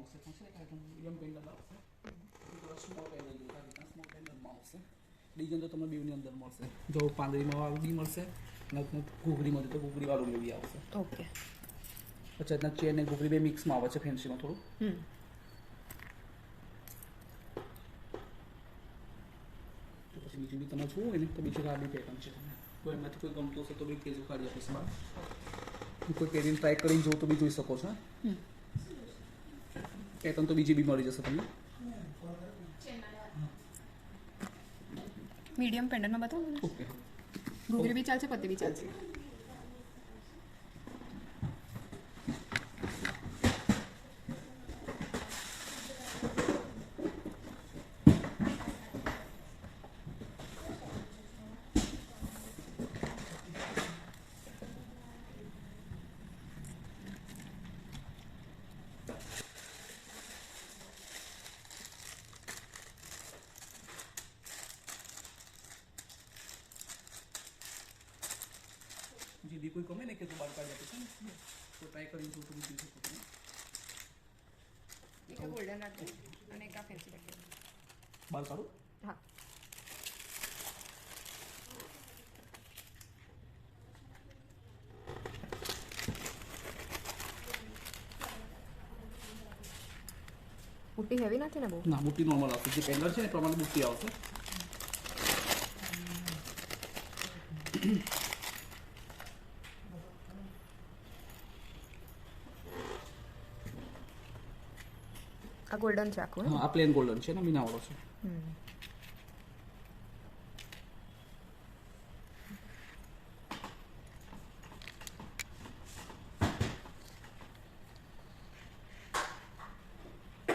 Long સેટમાં છે ને એકદમ મીડિયમ પેન્ડલ આવશે સ્મોલ પેન્ડલ જેવું આ રીતના સ્મોલ પેન્ડલમાં આવશે ડિઝાઇન તો તમને બેવની અંદર મળશે જો પાંદડીમાં વાળું બી મળશે અને ઘૂઘરીમાં તો ઘૂઘરી વાળું બી આવશે ઓકે પછી રીતના ચેન ને ઘૂઘરી બે મિક્સમાં આવે છે ફેન્સીમાં થોડું તો પછી બીજું બી તમે જોવું હોય ને તો બીજું આ બી પેટર્ન છે તમને કોઈ એમાંથી કોઈ ગમતું હશે તો બી કેજો કાઢી આપીશ બહાર કોઈ પહેરીને ટ્રાય કરીને જોવું તો બી જોઈ શકો છો હમ. તમને તો બીજી બી મળી જશે તમને. મીડિયમ પેન્ડલમાં બતાવો. ઓકે. ઘૂઘરી બી ચાલશે પતિ બી ચાલશે. જે બી કોઈ ગમે ને કે તો બહાર કાઢી આપીશ ને તો ટ્રાય કરીને જોવું તો બી જોઈ શકો તમે એક ગોલ્ડન રાખજો અને એક આ ફેન્સી રાખજો બહાર કાઢો હા બુટ્ટી હેવી નથી ને બહુ ના બુટ્ટી નોર્મલ આવશે જે પેન્ડલ છે ને એ પ્રમાણે બુટ્ટી આવશે આ ગોલ્ડન છે આખું હા? આ પ્લેન ગોલ્ડન છે ને મીનાવાળો છે.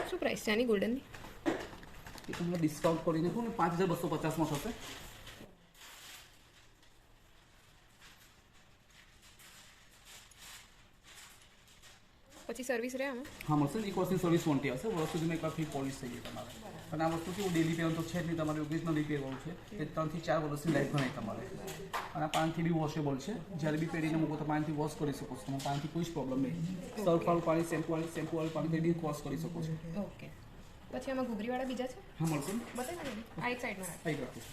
શું પ્રાઇસ છે આની ગોલ્ડનની તમને ડિસ્કાઉન્ટ કરીને કહું ને પાંચ હજાર બસો પચાસમાં થશે. પછી સર્વિસ રહે અમે. હા મળશે ને? એક વર્ષની સર્વિસ વોરંટી આવશે. વર્ષ સુધીમાં એકવાર ફ્રી પોલિશ થઈ જાય તમારે. અને આ વસ્તુ કેવું ડેલી પેમેન્ટ તો છે જ નહીં તમારે ઓગણીસનો રિપેર કરવું છે. એ ત્રણથી ચાર વર્ષની લાઈફ ગણાય તમારે. અને આ પાણીથી બી વોશેબલ છે. જ્યારે બી પહેરીને મૂકો તો પાણીથી વોશ કરી શકો છો. તમે પાણીથી કોઈ જ પ્રોબ્લેમ નહીં. સર્ફવાળું પાણી શેમ્પુવાળું શેમ્પુવાળું પાણી બી વોશ કરી શકો છો. ઓકે પછી આમાં ઘૂઘરીવાળા બીજા છે? હા મળશે બતાવી આ એક સાઈડમાં રાખ. રાખું.